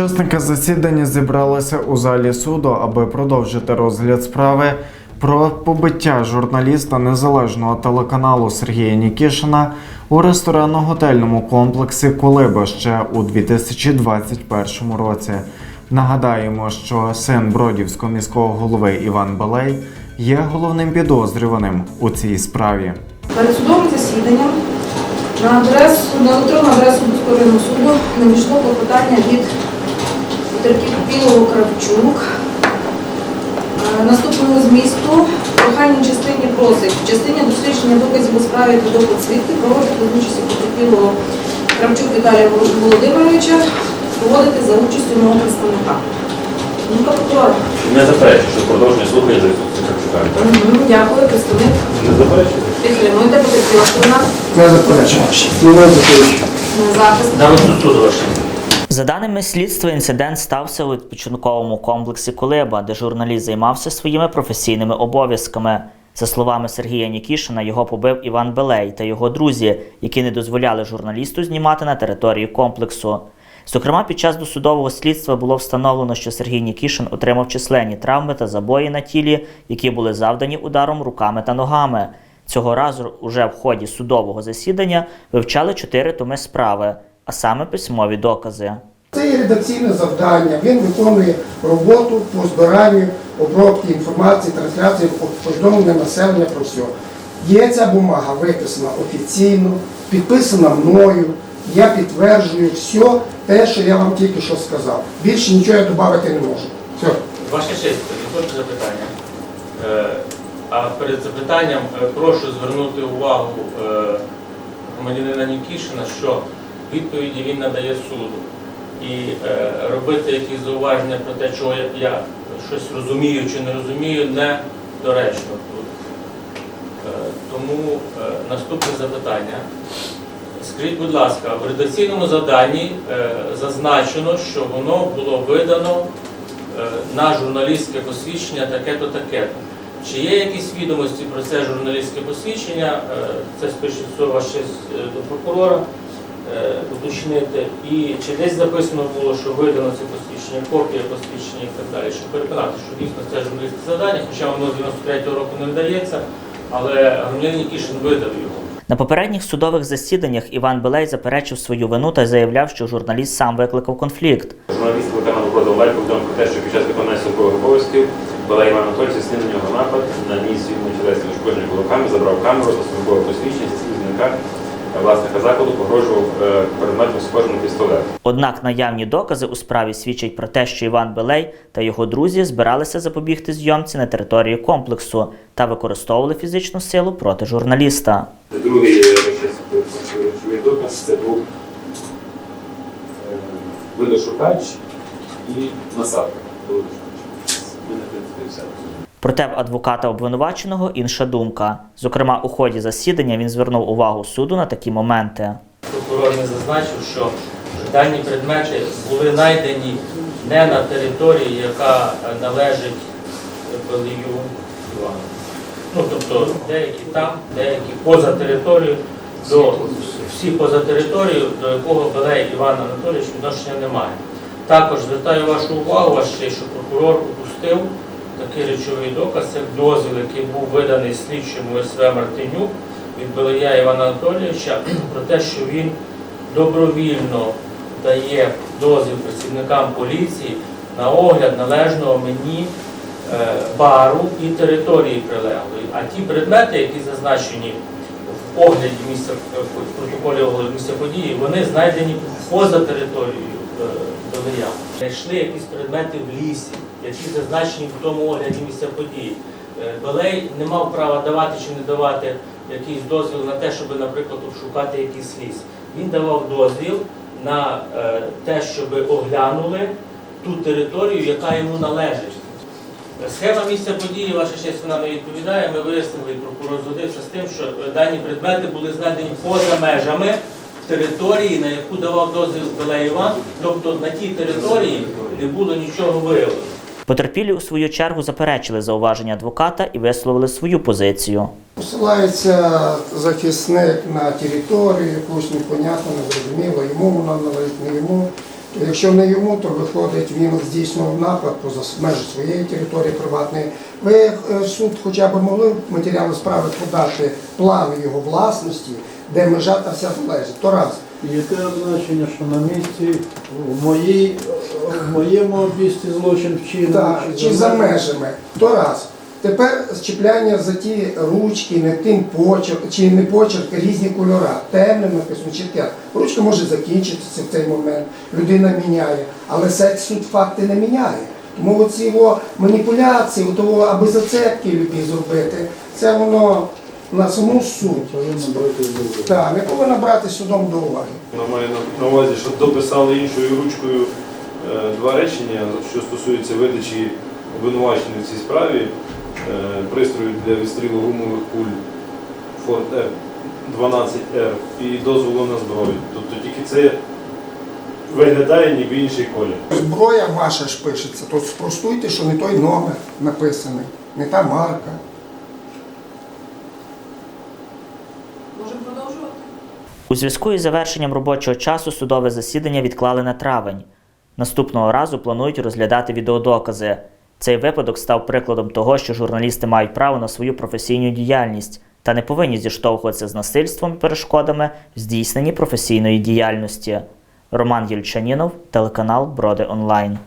Учасники засідання зібралися у залі суду, аби продовжити розгляд справи про побиття журналіста незалежного телеканалу Сергія Нікішина у ресторанно-готельному комплексі Колиба ще у 2021 році. Нагадаємо, що син Бродівського міського голови Іван Балей є головним підозрюваним у цій справі. Перед судовим засіданням на адресу на електронну адресу Міського суду надійшло клопотання від потерпілого Кравчук. Е, Наступного змісту прохання частині просить в частині дослідження доказів у справі та допит свідків проводити за участю потерпілого Кравчук Віталія Володимировича проводити за участю мого представника. Ну, прокурор. Не заперечую, що продовження слухає за Кравчука. Мгм, Дякую, представник. Не заперечую. Підтримуйте потерпіла сторона Не заперечую. Не заперечую. на захист. На розсуд суду ваше. За даними слідства, інцидент стався у відпочинковому комплексі Колиба, де журналіст займався своїми професійними обов'язками. За словами Сергія Нікішина, його побив Іван Белей та його друзі, які не дозволяли журналісту знімати на території комплексу. Зокрема, під час досудового слідства було встановлено, що Сергій Нікішин отримав численні травми та забої на тілі, які були завдані ударом руками та ногами. Цього разу уже в ході судового засідання вивчали чотири томи справи, а саме письмові докази. Це є редакційне завдання. Він виконує роботу по збиранню обробки інформації, трансляції, повідомлення населення про все. Є ця бумага виписана офіційно, підписана мною. Я підтверджую все те, що я вам тільки що сказав. Більше нічого я додати не можу. Все. Ваше честь, відповідь запитання. Е, А перед запитанням е, прошу звернути увагу е, громадянина Нікішина, що відповіді він надає суду. І е, робити якісь зауваження про те, чого я, щось розумію чи не розумію, недоречно тут. Е, Тому е, наступне запитання. Скажіть, будь ласка, в редакційному завданні зазначено, що воно було видано на журналістське посвідчення таке-то, таке-то. Чи є якісь відомості про це журналістське посвідчення? Це спочатку ваш е, до прокурора уточнити. І чи десь записано було, що видано це посвідчення, копія посвідчення і так далі, щоб переконати, що дійсно це журналістське завдання, хоча воно з 93-го року не вдається, але громадянин Кішин видав його. На попередніх судових засіданнях Іван Белей заперечив свою вину та заявляв, що журналіст сам викликав конфлікт. Журналіст телеканалу «Продав Лайк» повідомив про те, що під час виконання службових обов'язків Балай Іван Анатолійович здійснив на нього напад, наніс йому тілесні ушкодження кулаками, забрав камеру та службове посвідчення зі слізника власника закладу, погрожував е, предметом схожим на пістолет. Однак наявні докази у справі свідчать про те, що Іван Белей та його друзі збиралися запобігти зйомці на території комплексу та використовували фізичну силу проти журналіста. Другий е, доказ це був е, видошукач і насадка. Ми на все. Проте в адвоката обвинуваченого інша думка. Зокрема, у ході засідання він звернув увагу суду на такі моменти. Прокурор не зазначив, що дані предмети були знайдені не на території, яка належить Балію Івану. Ну, тобто деякі там, деякі поза територією, до, всі поза територією, до якого Балей Іван Анатолійович відношення немає. Також звертаю вашу увагу, що прокурор упустив такий речовий доказ, як дозвіл, який був виданий слідчим УСВ Мартинюк від Белия Івана Анатолійовича про те, що він добровільно дає дозвіл працівникам поліції на огляд належного мені е, бару і території прилеглої. А ті предмети, які зазначені в огляді місця в протоколі огляду місця події, вони знайдені поза територією е, Белия. Знайшли якісь предмети в лісі, які зазначені в тому огляді місця події. Е, Белей не мав права давати чи не давати якийсь дозвіл на те, щоб, наприклад, обшукати якийсь ліс. Він давав дозвіл на е, те, щоб оглянули ту територію, яка йому належить. Схема місця події, ваша честь, вона не відповідає. Ми вияснили, прокурор згодився з тим, що е, дані предмети були знайдені поза межами території, на яку давав дозвіл Белей Іван, тобто на тій території не було нічого виявлено. Потерпілі у свою чергу заперечили зауваження адвоката і висловили свою позицію. Посилається захисник на територію, якусь непонятно, незрозуміло, йому вона належить, не йому. То якщо не йому, то виходить, він здійснював напад поза межі своєї території приватної. Ви е, в суд хоча б могли матеріали справи подати плани його власності, де межа та вся залежить. То раз. Яке означення, що на місці в, моїй, в моєму обісті злочин вчинений? Так, чи за межами. То раз. Тепер зчіпляння за ті ручки, не тим почерк, чи не почерк, різні кольора. Темне написано, чітке. Ручка може закінчитися в цей момент, людина міняє, але секс суд факти не міняє. Тому оці його маніпуляції, того, аби зацепки любі зробити, це воно на саму суть. Уваги. Так, не повинно брати судом до уваги. Вона має на- увазі, що дописали іншою ручкою е, два речення, що стосується видачі обвинувачення в цій справі, пристрою для відстрілу гумових куль Ford F 12R і дозволу на зброю. Тобто тільки це виглядає ніби інший колір. Зброя ваша ж пишеться, то спростуйте, що не той номер написаний, не та марка. Можемо продовжувати? У зв'язку із завершенням робочого часу судове засідання відклали на травень. Наступного разу планують розглядати відеодокази. Цей випадок став прикладом того, що журналісти мають право на свою професійну діяльність та не повинні зіштовхуватися з насильством і перешкодами в здійсненні професійної діяльності. Роман Єльчанінов, телеканал Броди Онлайн.